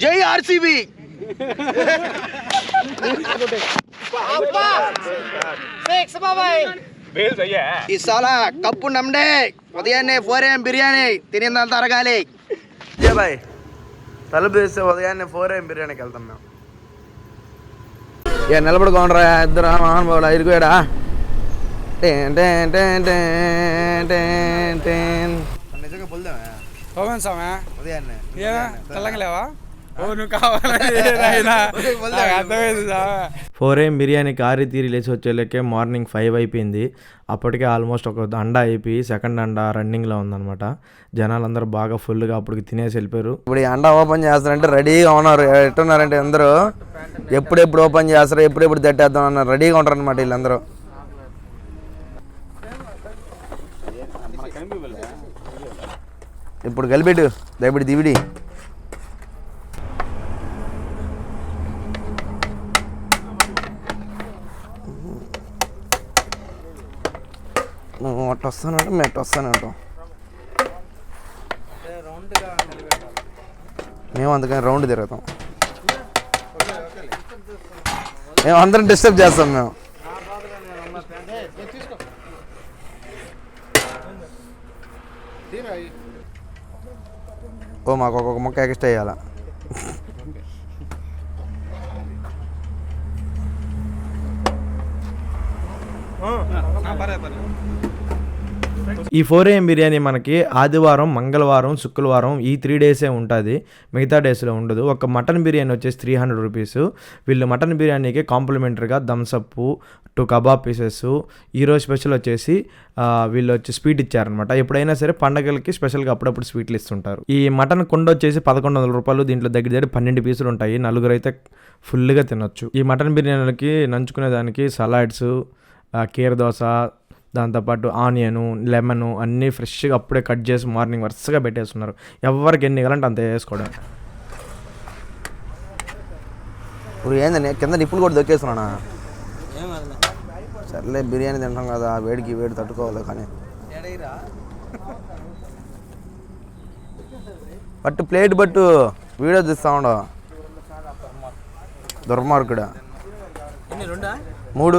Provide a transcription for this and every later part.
Jai RCB அப்பா six బాబాయ్ ఈ సాల కప్పు నమ్డే ఉదయాన్నే ఫోర్ ఏం బిర్యానీ తినేంత అరగాలి విజయ్ బాయ్ తలుపు తీస్తే ఉదయాన్నే ఫోర్ ఏం బిర్యానీకి వెళ్తాం మేము ఏ నిలబడుకోండ్రా ఇద్దరు మహానుభావులు ఇరుకోడా నిజంగా పొల్దామే పోవేం సామే ఉదయాన్నే తెల్లంగా లేవా ఫోర్ ఏం బిర్యానీకి ఆరి తీరి లేచి వచ్చేళ్ళకే మార్నింగ్ ఫైవ్ అయిపోయింది. అప్పటికే ఆల్మోస్ట్ ఒక అండ అయిపోయి సెకండ్ అండ రన్నింగ్లో ఉందన్నమాట. జనాలందరూ బాగా ఫుల్గా అప్పటికి తినేసి వెళ్ళిపోయారు. ఇప్పుడు ఈ అండ ఓపెన్ చేస్తారంటే రెడీగా ఉన్నారు. ఎట్టున్నారంటే అందరూ ఎప్పుడెప్పుడు ఓపెన్ చేస్తారు ఎప్పుడెప్పుడు తట్టేద్దాం అన్నారు రెడీగా ఉంటారు అనమాట వీళ్ళందరూ. ఇప్పుడు కలిపెట్టు దయబడి దివిడి. నువ్వు అటు వస్తానంటే మేము అటు వస్తానంటాం మేము అందుకని రౌండ్ తిరుగుతాం. మేము అందరం డిస్టర్బ్ చేస్తాం మేము. ఓ మాకు ఒక్కొక్క మొక్క ఎక్స్ట్రా వేయాలా ఈ ఫోర్ ఏఎం బిర్యానీ మనకి ఆదివారం మంగళవారం శుక్రవారం ఈ త్రీ డేసే ఉంటుంది. మిగతా డేస్లో ఉండదు. ఒక మటన్ బిర్యానీ వచ్చేసి త్రీ హండ్రెడ్ రూపీస్ వీళ్ళు మటన్ బిర్యానీకి కాంప్లిమెంటరీగా Thums Up two kebab pieces ఈరోజు స్పెషల్ వచ్చేసి వీళ్ళు వచ్చి స్వీట్ ఇచ్చారనమాట ఎప్పుడైనా సరే పండగలకి స్పెషల్గా అప్పుడప్పుడు స్వీట్లు ఇస్తుంటారు. ఈ మటన్ కుండ వచ్చేసి పదకొండు వందల రూపాయలు. దీంట్లో దగ్గర దగ్గర పన్నెండు పీసులు ఉంటాయి. నలుగురు అయితే ఫుల్గా తినొచ్చు. ఈ మటన్ బిర్యానీలకి నంచుకునే దానికి సలాడ్స్ కీర దోశ దాంతోపాటు ఆనియను లెమన్ అన్నీ ఫ్రెష్గా అప్పుడే కట్ చేసి మార్నింగ్ వరుసగా పెట్టేస్తున్నారు ఎవరికి ఎన్ని కావాలంటే అంత వేసుకోవడం ఇప్పుడు ఏందని కింద నిప్పులు కూడా దొక్కేస్తున్నానా? సర్లే బిర్యానీ తింటాం కదా వేడికి వేడి తట్టుకోవాలి కానీ. పట్టు ప్లేట్ పట్టు వీడియో తీస్తా ఉండ. దుర్మార్గుడా. మూడు.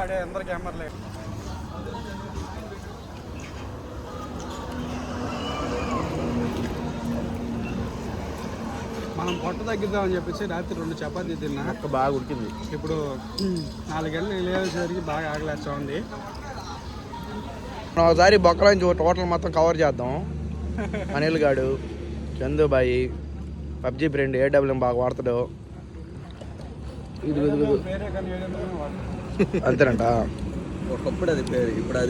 ఆడే అందరు కెమెరలే మనం పొట్ట తగ్గిద్దామని చెప్పేసి రాత్రి రెండు చపాతీ తిన్నా. బాగా ఉడికింది. ఇప్పుడు నాలుగేళ్ళు లేచేసరికి బాగా ఆకలేస్తా ఉంది మనం ఒకసారి బొక్కల టోటల్ మొత్తం కవర్ చేద్దాం. అనిల్ గాడు చందుబాయి పబ్జి ఫ్రెండ్ ఏడబ్ల్యూఎం బాగా వాడతాడు. ఇది అంతేనంట?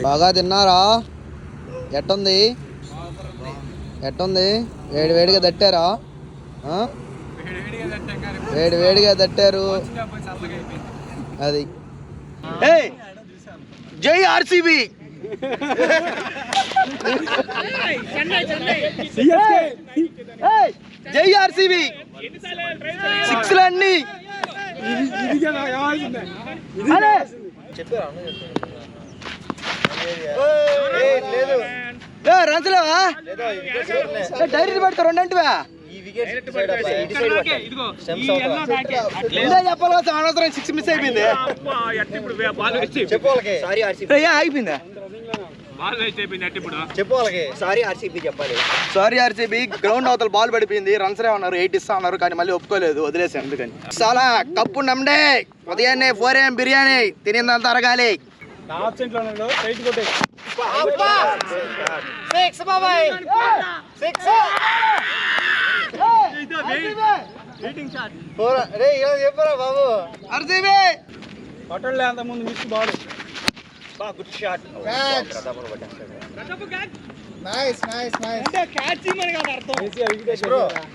బాగా తిన్నారా? ఎట్టుంది? ఎట్టుంది? వేడి వేడిగా తట్టారా? వేడి వేడిగా తట్టారు. అది. జై ఆర్సీబీ! జై ఆర్సీబీ! సిక్స్లన్నీ! రంచలేవా డైరీ పెడతా రెండంటివా చెప్పాలి అనవసరం సిక్స్ మిస్ అయిపోయింది అబ్బా, ఎట్ట చెప్పు వాళ్ళకి. సారీ ఆర్సీబీ సారీ ఆర్సీబీ చెప్పాలి. సారీ ఆర్సీబీ గ్రౌండ్ అవతల బాల్ పడిపోయింది రన్స్ రే ఉన్నారు ఎయిట్ ఇస్తా ఉన్నారు కానీ మళ్ళీ ఒప్పుకోలేదు వదిలేసాను ఎందుకని చాలా కప్పు నమ్డే ఉదయాన్నే ఫోర్ ఏం బిర్యానీ తినేందంత అరగాలి చెప్పరా బాబు. ఆర్సీబీ! కొట్టలే అంత ముందు miss Wow, good shot. Catch. Nice, nice, nice. Catch him, I got Bro,